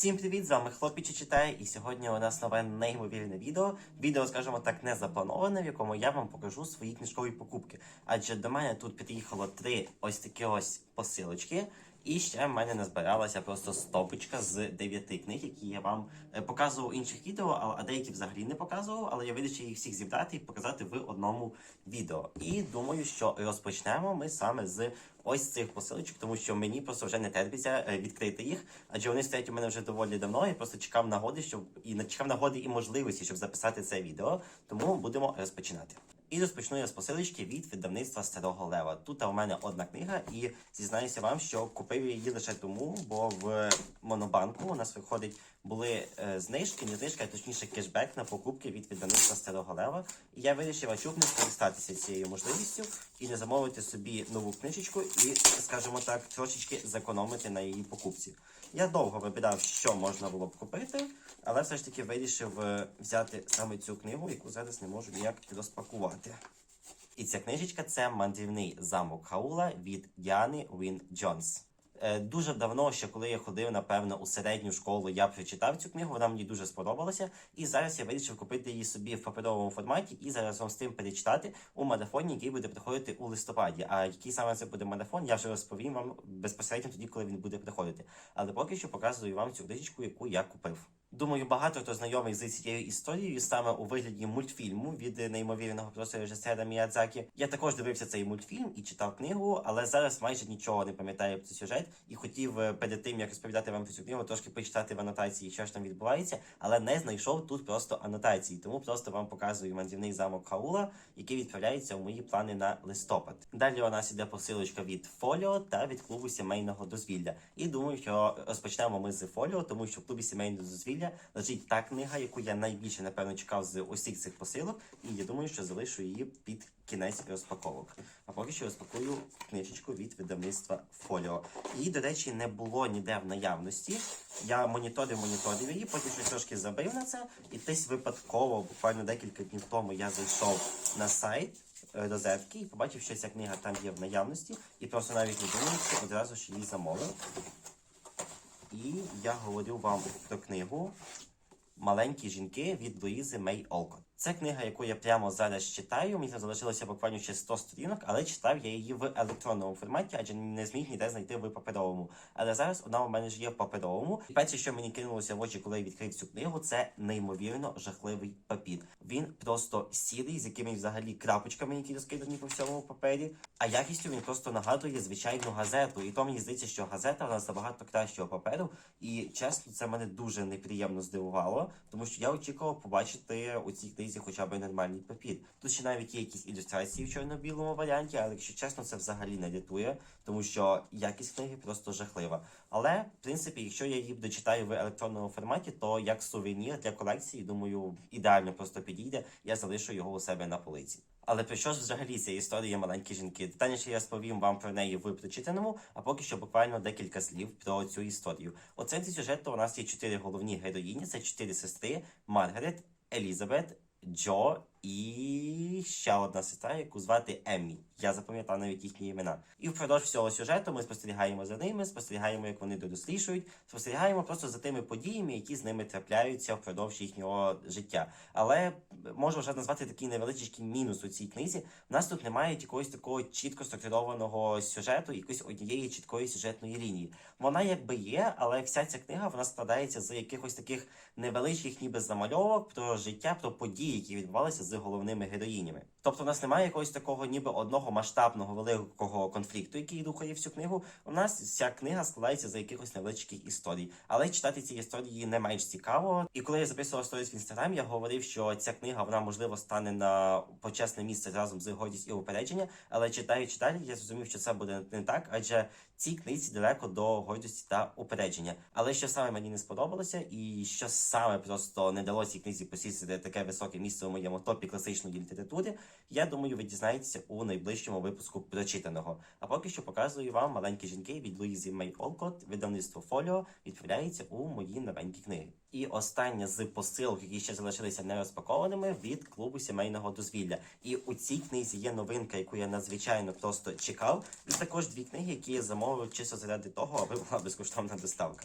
Всім привіт! З вами хлопчик читає, і сьогодні у нас нове неймовірне відео. Відео, скажімо так, не заплановане, в якому я вам покажу свої книжкові покупки. Адже до мене тут під'їхало три ось такі ось посилочки. І ще в мене назбиралася просто стопочка з дев'яти книг, які я вам е, показував інших відео, а- деякі взагалі не показував. Але я вирішив їх всіх зібрати і показати в одному відео. І думаю, що розпочнемо ми саме з ось цих посилочок, тому що мені просто вже не терпиться е, відкрити їх, адже вони стоять у мене вже доволі давно. Я просто чекав нагоди, щоб і чекав нагоди і можливості, щоб записати це відео. Тому будемо розпочинати. І розпочну я з посилочки від видавництва Старого Лева. Тут у мене одна книга, і зізнаюся вам, що купив її лише тому, бо в монобанку у нас виходить були е, знижки, не знижки, а точніше кешбек на покупки від видавництва Старого Лева. І я вирішив ачукне скористатися цією можливістю і не замовити собі нову книжечку і, скажімо так, трошечки зекономити на її покупці. Я довго вибирав, що можна було б купити, але все ж таки вирішив е, взяти саме цю книгу, яку зараз не можу ніяк розпакувати. І ця книжечка це мандрівний замок Хаула від Діани Він Джонс. Е, Дуже давно, ще коли я ходив, напевно, у середню школу, я прочитав цю книгу, вона мені дуже сподобалася. І зараз я вирішив купити її собі в паперовому форматі і зараз вам з тим перечитати у марафоні, який буде приходити у листопаді. А який саме це буде марафон, я вже розповім вам безпосередньо тоді, коли він буде приходити. Але поки що показую вам цю книжечку, яку я купив. Думаю, багато хто знайомий з цією історією саме у вигляді мультфільму від неймовірного просто режисера Міядзакі. Я також дивився цей мультфільм і читав книгу, але зараз майже нічого не пам'ятаю про цей сюжет і хотів е, перед тим як розповідати вам про цю книгу, трошки почитати в анотації, що ж там відбувається, але не знайшов тут просто анотації. Тому просто вам показую мандрівний замок Хаула, який відправляється у мої плани на листопад. Далі у нас іде посилочка від Фоліо та від клубу сімейного дозвілля. І думаю, що розпочнемо ми з Фоліо, тому що в клубі сімейного дозвілля лежить та книга, яку я найбільше напевно чекав з усіх цих посилок, і я думаю, що залишу її під кінець розпаковок. А поки що розпакую книжечку від видавництва Фоліо. Її, до речі, не було ніде в наявності. Я моніторив, моніторив її, потім щось трошки забив на це, і десь випадково, буквально декілька днів тому, я зайшов на сайт. е, Розетки і побачив, що ця книга там є в наявності, і просто навіть не думаючи, одразу ж її замовив. І я говорю вам про книгу Маленькі жінки від Луїзи Мей Олкот. Це книга, яку я прямо зараз читаю. Мені залишилося буквально ще 100 сторінок, але читав я її в електронному форматі, адже не зміг ніде знайти в паперовому. Але зараз вона у мене ж є в паперовому. І перше, що мені кинулося в очі, коли я відкрив цю книгу, це неймовірно жахливий папір. Він просто сірий, з якимись взагалі крапочками, які розкидані по всьому папері. А якістю він просто нагадує звичайну газету. І то мені здається, що газета вона забагато кращого паперу. І чесно, це мене дуже неприємно здивувало, тому що я очікував побачити у цій книзі хоча б нормальний папір. Тут ще навіть є якісь ілюстрації в чорно-білому варіанті, але якщо чесно, це взагалі не рятує, тому що якість книги просто жахлива. Але в принципі, якщо я її дочитаю в електронному форматі, то як сувенір для колекції, думаю, ідеально просто підійде. Я залишу його у себе на полиці. Але про що ж взагалі ця історія маленькі жінки? Детальніше я розповім вам про неї в прочитаному, а поки що буквально декілька слів про цю історію. У центрі сюжету у нас є чотири головні героїні: це чотири сестри: Маргарет, Елізабет, jaw і ще одна сестра, яку звати Еммі. Я запам'ятав навіть їхні імена. І впродовж всього сюжету ми спостерігаємо за ними, спостерігаємо, як вони дорослішують, спостерігаємо просто за тими подіями, які з ними трапляються впродовж їхнього життя. Але можу вже назвати такий невеличкий мінус у цій книзі. У нас тут немає якогось такого чітко структурованого сюжету, якоїсь однієї чіткої сюжетної лінії. Вона якби є, але вся ця книга вона складається з якихось таких невеличких, ніби замальовок про життя, про події, які відбувалися з головними героїнями. Тобто, у нас немає якогось такого, ніби одного масштабного великого конфлікту, який рухає всю книгу. У нас вся книга складається з якихось невеличких історій. Але читати ці історії не менш цікаво. І коли я записував сторіс в інстаграм, я говорив, що ця книга вона можливо стане на почесне місце разом з гордість і упередження. Але читаючи далі, я зрозумів, що це буде не так, адже цій книзі далеко до гордості та упередження. Але що саме мені не сподобалося, і що саме просто не дало цій книзі посісти таке високе місце у моєму топі класичної літератури, я думаю, ви дізнаєтеся у найближчому випуску прочитаного. А поки що показую вам маленькі жінки від Луїзі Мей Олкот, видавництво Фоліо відправляється у мої новенькі книги. І остання з посилок, які ще залишилися не розпакованими, від клубу сімейного дозвілля. І у цій книзі є новинка, яку я надзвичайно просто чекав. І також дві книги, які я замовив чисто заради того, аби була безкоштовна доставка.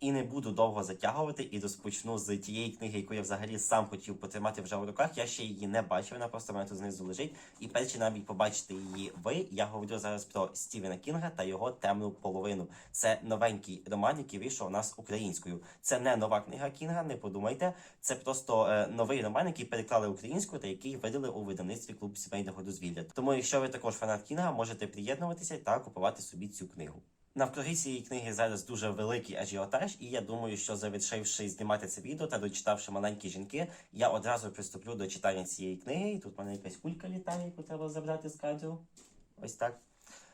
І не буду довго затягувати і розпочну з тієї книги, яку я взагалі сам хотів потримати вже в руках. Я ще її не бачив, вона просто в мене тут знизу лежить. І перші навіть побачите її ви. Я говорю зараз про Стівена Кінга та його темну половину. Це новенький роман, який вийшов у нас українською. Це не нова книга Кінга, не подумайте. Це просто е, новий роман, який переклали українською та який видали у видавництві клуб сімейного дозвілля. Тому, якщо ви також фанат Кінга, можете приєднуватися та купувати собі цю книгу. Навкруги цієї книги зараз дуже великий ажіотаж, і я думаю, що завершивши знімати це відео та дочитавши маленькі жінки, я одразу приступлю до читання цієї книги. І тут в мене якась кулька літає, яку треба забрати з кадру. Ось так.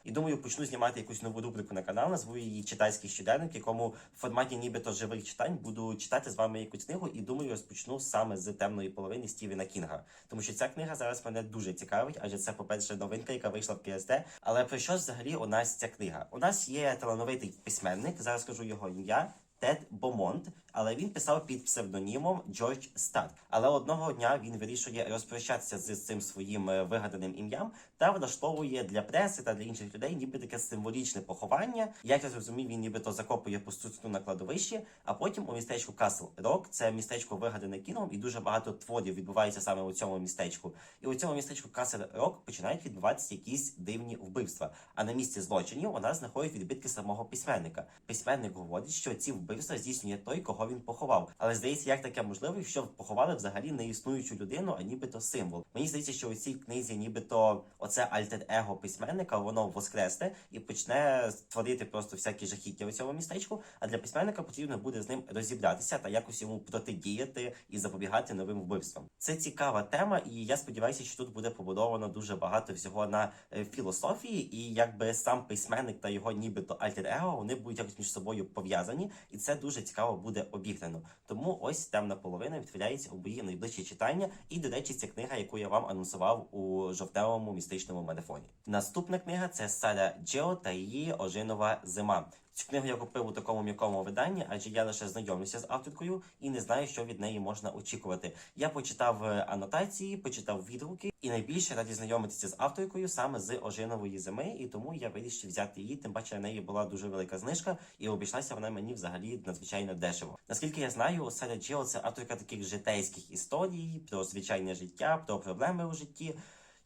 І думаю, почну знімати якусь нову рубрику на канал, назву її Читайський щоденник, в якому в форматі нібито живих читань буду читати з вами якусь книгу, і думаю, розпочну саме з темної половини Стівена Кінга. Тому що ця книга зараз мене дуже цікавить, адже це, по-перше, новинка, яка вийшла в КСД. Але про що взагалі у нас ця книга? У нас є талановитий письменник, зараз скажу його ім'я. Тед Бомонт, але він писав під псевдонімом Джордж Стат. Але одного дня він вирішує розпрощатися з цим своїм е, вигаданим ім'ям та влаштовує для преси та для інших людей ніби таке символічне поховання. Як я зрозумів, він нібито закопує пустоту на кладовищі, а потім у містечку Касл Рок, це містечко вигадане кіном, і дуже багато творів відбувається саме у цьому містечку. І у цьому містечку Касл Рок починають відбуватися якісь дивні вбивства. А на місці злочинів вона знаходить відбитки самого письменника. Письменник говорить, що ці вбивства здійснює той, кого він поховав. Але здається, як таке можливо, що поховали взагалі не існуючу людину, а нібито символ. Мені здається, що у цій книзі, нібито оце альтер-его письменника, воно воскресне і почне створити просто всякі жахіття у цьому містечку. А для письменника потрібно буде з ним розібратися та якось йому протидіяти і запобігати новим вбивствам. Це цікава тема, і я сподіваюся, що тут буде побудовано дуже багато всього на е, філософії, і якби сам письменник та його нібито альтер-его, вони будуть якось між собою пов'язані, і це дуже цікаво буде обіграно. Тому ось темна половина відхиляється у бої найближчі читання. І, до речі, ця книга, яку я вам анонсував у жовтневому містичному марафоні. Наступна книга це Сара Джео та її ожинова зима. Цю книгу я купив у такому м'якому виданні, адже я лише знайомлюся з авторкою і не знаю, що від неї можна очікувати. Я почитав е, анотації, почитав відгуки, і найбільше раді знайомитися з авторкою саме з ожинової зими, і тому я вирішив взяти її. Тим паче на неї була дуже велика знижка, і обійшлася вона мені взагалі надзвичайно дешево. Наскільки я знаю, Сара Джео це авторка таких житейських історій про звичайне життя, про проблеми у житті.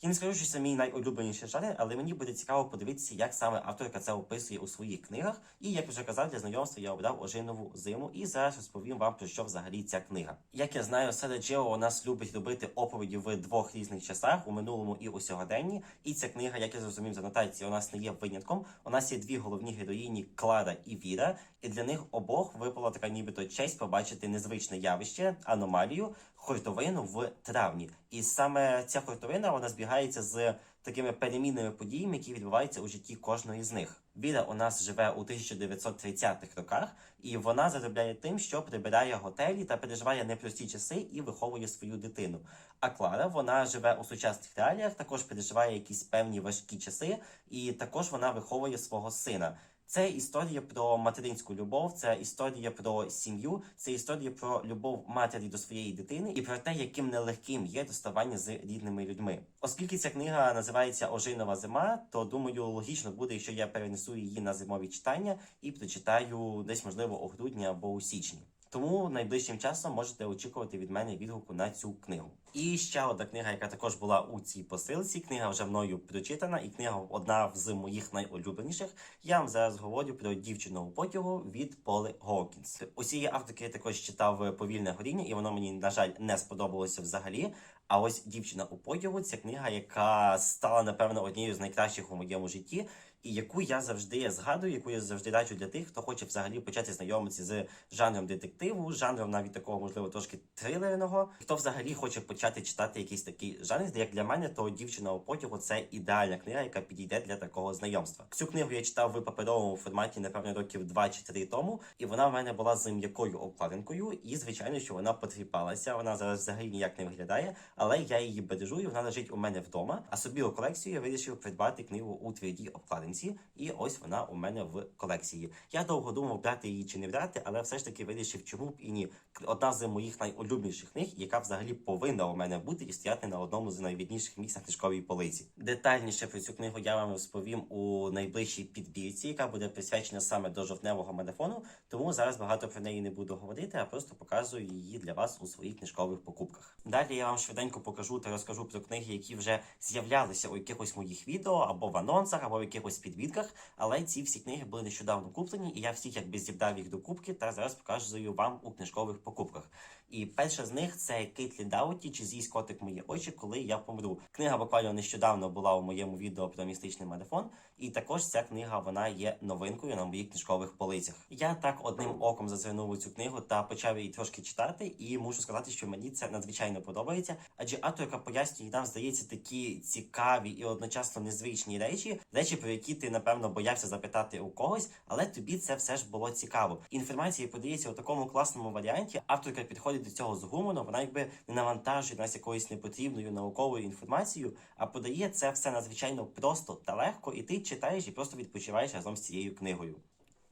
Я не скажу, що це мій найулюбленіший жанр, але мені буде цікаво подивитися, як саме авторка це описує у своїх книгах. І як вже казав, для знайомства я обрав ожинову зиму і зараз розповім вам про що взагалі ця книга. Як я знаю, Сара Джео у нас любить робити оповіді в двох різних часах у минулому і у сьогоденні. І ця книга, як я зрозумів з анотації, у нас не є винятком. У нас є дві головні героїні Клара і Віра, і для них обох випала така нібито честь побачити незвичне явище, аномалію, хортовину в травні. І саме ця хортовина вона збігається з такими перемінними подіями, які відбуваються у житті кожної з них. Віра у нас живе у 1930-х роках, і вона заробляє тим, що прибирає готелі та переживає непрості часи і виховує свою дитину. А Клара вона живе у сучасних реаліях, також переживає якісь певні важкі часи, і також вона виховує свого сина. Це історія про материнську любов, це історія про сім'ю, це історія про любов матері до своєї дитини і про те, яким нелегким є доставання з рідними людьми. Оскільки ця книга називається Ожинова зима, то думаю, логічно буде, що я перенесу її на зимові читання і прочитаю десь можливо у грудні або у січні. Тому найближчим часом можете очікувати від мене відгуку на цю книгу. І ще одна книга, яка також була у цій посилці. Книга вже мною прочитана, і книга одна з моїх найулюбленіших. Я вам зараз говорю про дівчину у потягу від Поли Гокінс. Усі авторки я також читав повільне горіння, і воно мені, на жаль, не сподобалося взагалі. А ось дівчина у потягу це книга, яка стала напевно однією з найкращих у моєму житті. І яку я завжди згадую, яку я завжди раджу для тих, хто хоче взагалі почати знайомитися з жанром детективу, жанром навіть такого, можливо, трошки трилерного. Хто взагалі хоче почати читати якийсь такий жанр, як для мене, то дівчина у потягу це ідеальна книга, яка підійде для такого знайомства. Цю книгу я читав в паперовому форматі, напевно, років 2 чи 3 тому, і вона в мене була з м'якою обкладинкою, і звичайно, що вона потріпалася. Вона зараз взагалі ніяк не виглядає, але я її бережу, і вона лежить у мене вдома. А собі у колекцію я вирішив придбати книгу у твердій обкладинці, і ось вона у мене в колекції. Я довго думав, брати її чи не брати, але все ж таки вирішив, чому б і ні. Одна з моїх найулюбленіших книг, яка взагалі повинна у мене бути і стояти на одному з найвідніших місць на книжковій полиці. Детальніше про цю книгу я вам розповім у найближчій підбірці, яка буде присвячена саме до жовтневого марафону. Тому зараз багато про неї не буду говорити, а просто показую її для вас у своїх книжкових покупках. Далі я вам швиденько покажу та розкажу про книги, які вже з'являлися у якихось моїх відео або в анонсах, або в якихось підбірках. Але ці всі книги були нещодавно куплені, і я всіх якби зібрав їх до кубки та зараз показую вам у книжкових покупках. І перша з них це Кейтлі Дауті чи з'їсть котик мої очі, коли я помру. Книга буквально нещодавно була у моєму відео про містичний марафон, і також ця книга вона є новинкою на моїх книжкових полицях. Я так одним оком зазирнув цю книгу та почав її трошки читати, і мушу сказати, що мені це надзвичайно подобається. Адже авторка пояснює нам, здається, такі цікаві і одночасно незвичні речі, речі, про які ти напевно боявся запитати у когось, але тобі це все ж було цікаво. Інформація подається у такому класному варіанті. Авторка підходить до цього з гумором, вона якби не навантажує нас якоюсь непотрібною науковою інформацією, а подає це все надзвичайно просто та легко, і ти читаєш і просто відпочиваєш разом з цією книгою.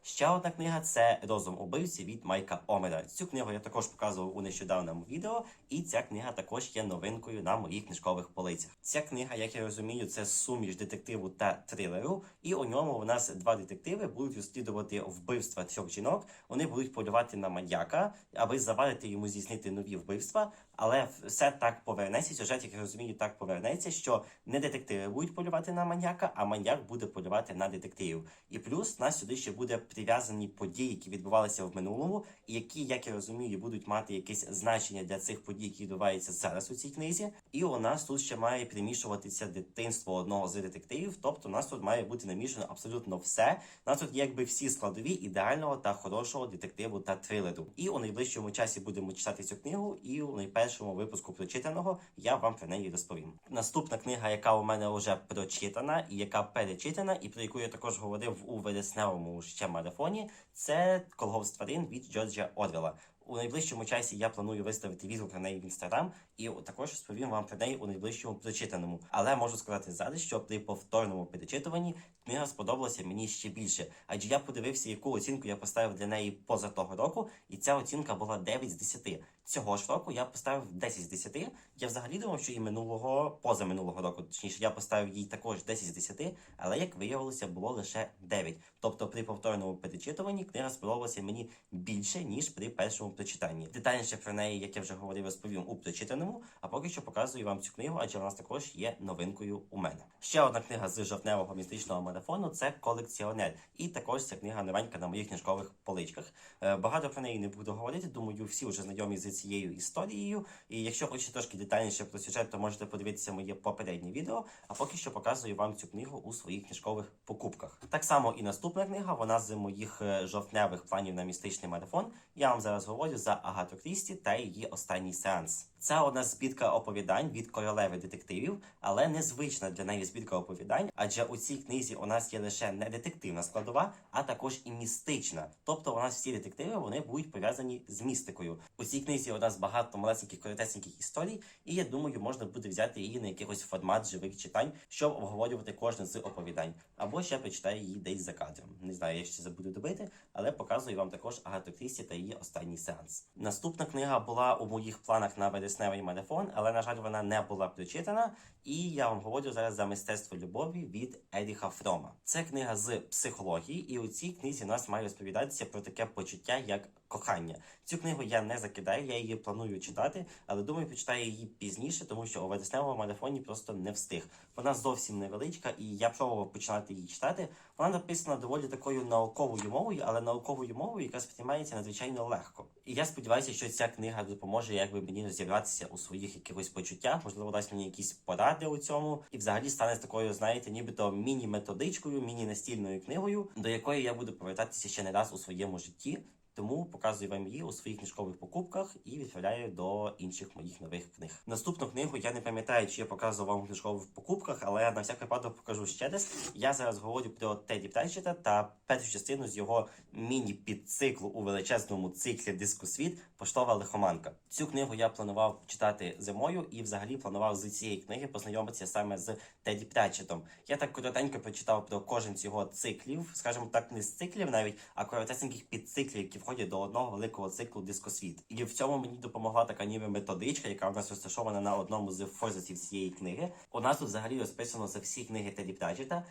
Ще одна книга це Розум убивці від Майка Омера. Цю книгу я також показував у нещодавному відео, і ця книга також є новинкою на моїх книжкових полицях. Ця книга, як я розумію, це суміш детективу та трилеру, і у ньому у нас два детективи будуть розслідувати вбивства трьох жінок. Вони будуть полювати на маньяка, аби завадити йому здійснити нові вбивства. Але все так повернеться. Сюжет, як я розумію, так повернеться, що не детективи будуть полювати на маньяка, а маньяк буде полювати на детективів. І плюс нас сюди ще буде прив'язані події, які відбувалися в минулому, і які, як я розумію, будуть мати якесь значення для цих подій, які відбуваються зараз у цій книзі. І у нас тут ще має примішуватися дитинство одного з детективів. Тобто, у нас тут має бути намішано абсолютно все. У нас тут якби всі складові ідеального та хорошого детективу та трилеру. І у найближчому часі будемо читати цю книгу, і у найпершому випуску прочитаного я вам про неї розповім. Наступна книга, яка у мене вже прочитана і яка перечитана, і про яку я також говорив у вересневому ще марафоні, це колгосп тварин від Джорджа Орвела. У найближчому часі я планую виставити відгук про неї в інстаграм, і також розповім вам про неї у найближчому прочитаному. Але можу сказати зараз, що при повторному перечитуванні книга сподобалася мені ще більше. Адже я подивився, яку оцінку я поставив для неї поза того року, і ця оцінка була 9 з 10. Цього ж року я поставив 10 з 10. Я взагалі думав, що і минулого, поза минулого року, точніше, я поставив їй також 10 з 10, але як виявилося, було лише 9. Тобто при повторному перечитуванні книга сподобалася мені більше, ніж при першому прочитанні. Детальніше про неї, як я вже говорив, розповім у прочитаному, а поки що показую вам цю книгу, адже вона також є новинкою у мене. Ще одна книга з жовтневого містичного марафону це колекціонер. І також ця книга новенька на моїх книжкових поличках. Е, Багато про неї не буду говорити. Думаю, всі вже знайомі з цією історією. І якщо хочете трошки детальніше про сюжет, то можете подивитися моє попереднє відео. А поки що показую вам цю книгу у своїх книжкових покупках. Так само і наступна книга, вона з моїх е, жовтневих планів на містичний марафон. Я вам зараз говорю за Агату Крісті та її останній сеанс. Це одна збірка оповідань від королеви детективів, але незвична для неї збірка оповідань, адже у цій книзі у нас є лише не детективна складова, а також і містична. Тобто у нас всі детективи вони будуть пов'язані з містикою. У цій книзі у нас багато малесеньких коротесеньких історій, і я думаю, можна буде взяти її на якийсь формат живих читань, щоб обговорювати кожне з оповідань. Або ще прочитаю її десь за кадром. Не знаю, я ще це буду добити, але показую вам також Агату Крісті та її останній сеанс. Наступна книга була у моїх планах на вересневий марафон, але на жаль, вона не була прочитана. І я вам говорю зараз за мистецтво любові від Еріха Фрома. Це книга з психології, і у цій книзі нас має розповідатися про таке почуття, як кохання. Цю книгу я не закидаю, я її планую читати, але думаю, почитаю її пізніше, тому що у вересневому марафоні просто не встиг. Вона зовсім невеличка, і я пробував починати її читати. Вона написана доволі такою науковою мовою, але науковою мовою, яка сприймається надзвичайно легко. І я сподіваюся, що ця книга допоможе якби мені розібратися у своїх якихось почуттях, можливо, дасть мені якісь поради у цьому, і взагалі стане такою, знаєте, нібито міні-методичкою, міні-настільною книгою, до якої я буду повертатися ще не раз у своєму житті. Тому показую вам її у своїх книжкових покупках і відправляю до інших моїх нових книг. Наступну книгу я не пам'ятаю, чи я показував вам у книжкових покупках, але на всяк випадок покажу ще десь. Я зараз говорю про Теді Пратчета та першу частину з його міні-підциклу у величезному циклі Дискусвіт Поштова лихоманка. Цю книгу я планував читати зимою і взагалі планував з цієї книги познайомитися саме з Теді Пратчетом. Я так коротенько прочитав про кожен з його циклів, скажімо так, не з циклів навіть, а коротесеньких підциклів, які входять до одного великого циклу дискосвіт. І в цьому мені допомогла така ніби методичка, яка у нас розташована на одному з форзаців цієї книги. У нас тут взагалі розписано за всі книги Теді Пратчета.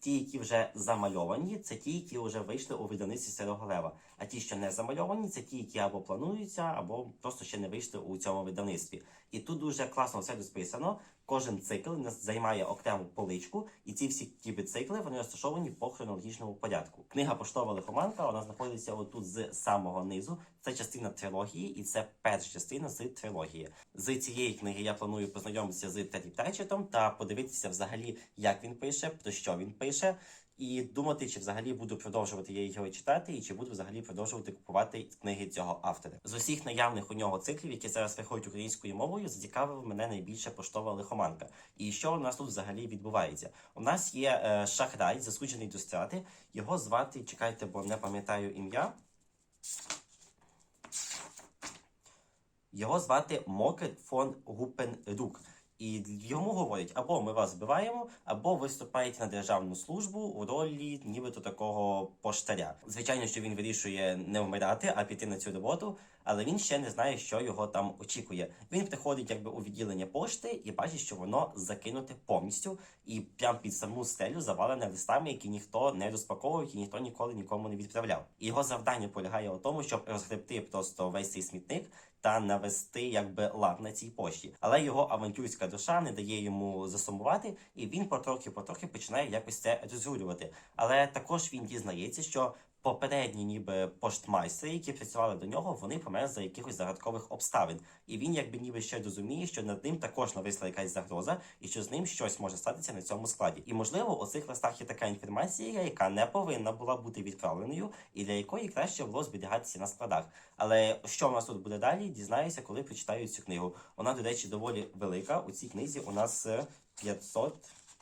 Ті, які вже замальовані, це ті, які вже вийшли у видавництві Сирого Лева. А ті, що не замальовані, це ті, які або плануються, або просто ще не вийшли у цьому видавництві. І тут дуже класно все розписано. Кожен цикл у займає окрему поличку, і ці всі типи цикли вони розташовані по хронологічному порядку. Книга Поштова лихоманка вона знаходиться отут з самого низу. Це частина трилогії, і це перша частина з трилогії. З цієї книги я планую познайомитися з Теді Пречетом та подивитися взагалі, як він пише, про що він пише. І думати, чи взагалі буду продовжувати я його читати, і чи буду взагалі продовжувати купувати книги цього автора. З усіх наявних у нього циклів, які зараз виходять українською мовою, зацікавив мене найбільше поштова лихоманка. І що у нас тут взагалі відбувається? У нас є е, шахрай, засуджений до страти. Його звати, чекайте, бо не пам'ятаю ім'я. Його звати Мокет фон Гупенрук. І йому говорять, або ми вас збиваємо, або виступаєте на державну службу у ролі нібито такого поштаря. Звичайно, що він вирішує не вмирати, а піти на цю роботу, але він ще не знає, що його там очікує. Він приходить якби у відділення пошти і бачить, що воно закинуте повністю, і прямо під саму стелю завалене листами, які ніхто не розпаковував, і ніхто ніколи нікому не відправляв. Його завдання полягає у тому, щоб розгребти просто весь цей смітник та навести якби лад на цій пошті. Але його авантюрська душа не дає йому засумувати, і він потрохи-потрохи починає якось це розрулювати. Але також він дізнається, що попередні, ніби поштмайстри, які працювали до нього, вони померли за якихось загадкових обставин. І він, якби ніби ще розуміє, що над ним також нависла якась загроза, і що з ним щось може статися на цьому складі. І можливо, у цих листах є така інформація, яка не повинна була бути відправленою, і для якої краще було зберігатися на складах. Але що в нас тут буде далі, дізнаюся, коли прочитаю цю книгу. Вона, до речі, доволі велика. У цій книзі у нас е, 500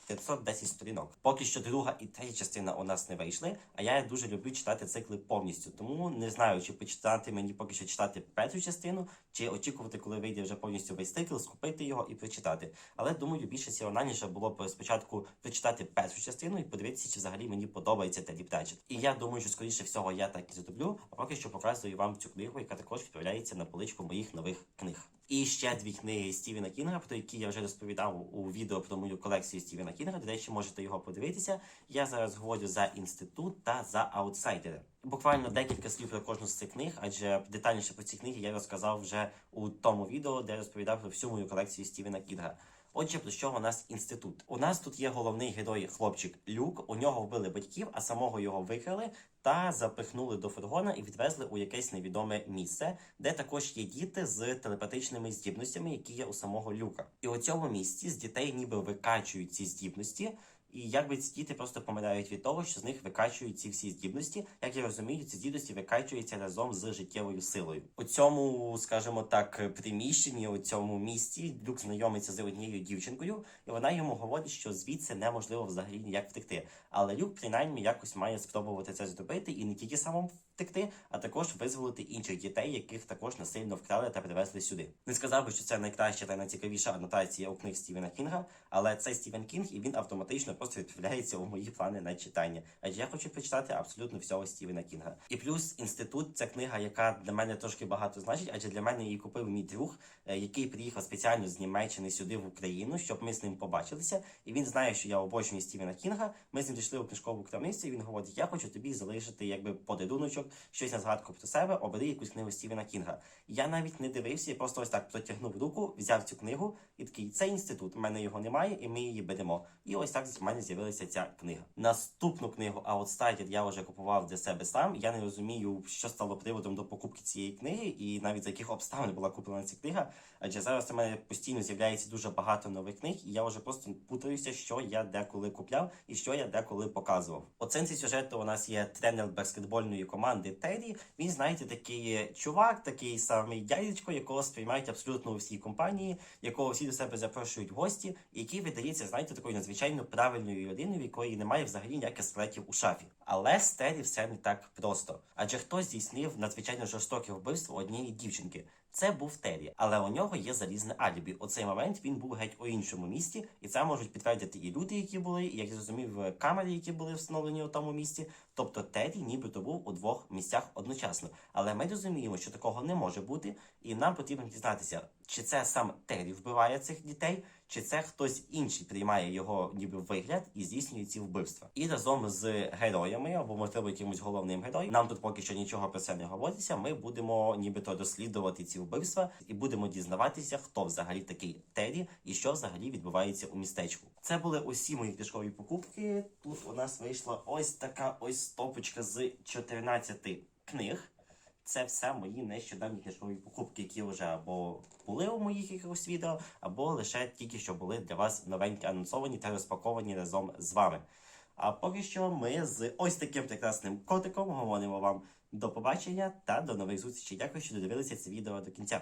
510 сторінок. Поки що друга і третя частина у нас не вийшли, а я дуже люблю читати цикли повністю. Тому не знаю, чи почитати мені поки що читати першу частину, чи очікувати, коли вийде вже повністю весь цикл, скупити його і прочитати. Але думаю, більше раціональніше було б спочатку прочитати першу частину і подивитися, чи взагалі мені подобається Теді Пратчет. І я думаю, що скоріше всього я так і зроблю. А поки що показую вам цю книгу, яка також відправляється на поличку моїх нових книг. І ще дві книги Стівена Кінга, про які я вже розповідав у відео про мою колекцію Стівена Кінга. До речі, можете його подивитися. Я зараз говорю за інститут та за аутсайдери. Буквально декілька слів про кожну з цих книг, адже детальніше про ці книги я розказав вже у тому відео, де розповідав про всю мою колекцію Стівена Кінга. Отже, про що у нас інститут? У нас тут є головний герой хлопчик Люк. У нього вбили батьків, а самого його викрили та запихнули до фургона і відвезли у якесь невідоме місце, де також є діти з телепатичними здібностями, які є у самого люка. І у цьому місці з дітей ніби викачують ці здібності. І якби ці діти просто помирають від того, що з них викачують ці всі здібності. Як я розумію, ці здібності викачуються разом з життєвою силою. У цьому, скажімо так, приміщенні, у цьому місці Люк знайомиться з однією дівчинкою, і вона йому говорить, що звідси неможливо взагалі ніяк втекти. Але Люк принаймні якось має спробувати це зробити і не тільки самому втекти, а також визволити інших дітей, яких також насильно вкрали та привезли сюди. Не сказав би, що це найкраща та найцікавіша анотація у книг Стівена Кінга, але це Стівен Кінг, і він автоматично просто відправляється у мої плани на читання. Адже я хочу прочитати абсолютно всього Стівена Кінга. І плюс інститут це книга, яка для мене трошки багато значить, адже для мене її купив мій друг, е, який приїхав спеціально з Німеччини сюди в Україну, щоб ми з ним побачилися. І він знає, що я обожнюю Стівена Кінга. Ми з ним дійшли у книжкову крамницю. і Він говорить: Я хочу тобі залишити якби подаруночок, щось на згадку про себе, обери якусь книгу Стівена Кінга. Я навіть не дивився, я просто ось так протягнув руку, взяв цю книгу і такий це інститут. У мене його немає, і ми її беремо. І ось так в мене з'явилася ця книга. Наступну книгу Outsider я вже купував для себе сам. Я не розумію, що стало приводом до покупки цієї книги, і навіть за яких обставин була куплена ця книга. Адже зараз у мене постійно з'являється дуже багато нових книг, і я вже просто путаюся, що я деколи купляв і що я деколи показував. У центрі сюжету у нас є тренер баскетбольної команди Террі. Він, знаєте, такий чувак, такий самий дядечко, якого сприймають абсолютно у всій компанії, якого всі до себе запрошують в гості, і який видається, знаєте, такою надзвичайно правильною людиною, в якої немає взагалі ніяких скелетів у шафі. Але з Террі все не так просто. Адже хтось здійснив надзвичайно жорстоке вбивство однієї дівчинки. Це був Террі, але у нього є залізне алібі. У цей момент він був геть у іншому місті, і це можуть підтвердити і люди, які були, і як я зрозумів, камери, які були встановлені у тому місті. Тобто Террі нібито був у двох місцях одночасно. Але ми розуміємо, що такого не може бути, і нам потрібно дізнатися, чи це сам Террі вбиває цих дітей, чи це хтось інший приймає його ніби вигляд і здійснює ці вбивства. І разом з героями або можливо якимось головним героєм. Нам тут поки що нічого про це не говориться. Ми будемо нібито досліджувати ці вбивства і будемо дізнаватися, хто взагалі такий Террі і що взагалі відбувається у містечку. Це були усі мої книжкові покупки. Тут у нас вийшла ось така ось стопочка з 14 книг. Це все мої нещодавні книжкові покупки, які вже або були у моїх якихось відео, або лише тільки що були для вас новенькі анонсовані та розпаковані разом з вами. А поки що ми з ось таким прекрасним котиком говоримо вам до побачення та до нових зустрічей. Дякую, що додивилися це відео до кінця.